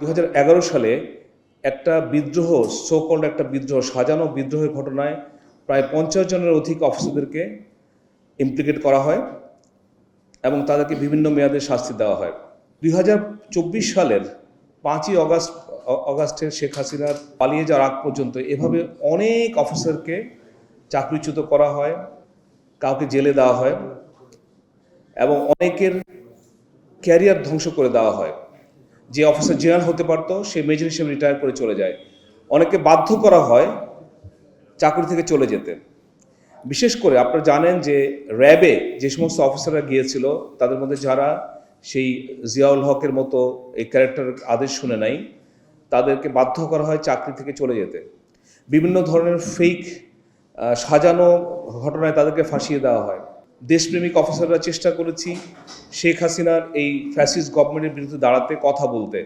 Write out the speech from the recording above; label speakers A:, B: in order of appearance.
A: দু হাজার এগারো সালে একটা বিদ্রোহ সোকল্ড একটা বিদ্রোহ, সাজানো বিদ্রোহের ঘটনায় প্রায় পঞ্চাশ জনের অধিক অফিসারদেরকে ইমপ্লিকেট করা হয় এবং তাদেরকে বিভিন্ন মেয়াদে শাস্তি দেওয়া হয়। দুই হাজার চব্বিশ সালের পাঁচই অগাস্ট অগাস্টের শেখ হাসিনার পালিয়ে যাওয়ার আগ পর্যন্ত এভাবে অনেক অফিসারকে চাকরিচ্যুত করা হয়, কাউকে জেলে দেওয়া হয় এবং অনেকের ক্যারিয়ার ধ্বংস করে দেওয়া হয়। যে অফিসার জেনারেল হতে পারতো সে মেজর হিসেবে রিটায়ার করে চলে যায়। অনেকে বাধ্য করা হয় চাকরি থেকে চলে যেতে। বিশেষ করে আপনারা জানেন যে র্যাবে যে সমস্ত অফিসাররা গিয়েছিল, তাদের মধ্যে যারা সেই জিয়াউল হকের মতো এই ক্যারেক্টার আদেশ শুনে নাই, তাদেরকে বাধ্য করা হয় চাকরি থেকে চলে যেতে। বিভিন্ন ধরনের ফেক সাজানো ঘটনায় তাদেরকে ফাঁসিয়ে দেওয়া হয়। দেশপ্রেমিক অফিসাররা চেষ্টা করেছি শেখ হাসিনার এই ফ্যাসিস্ট গভর্নমেন্টের বিরুদ্ধে দাঁড়াতে কথা বলতে।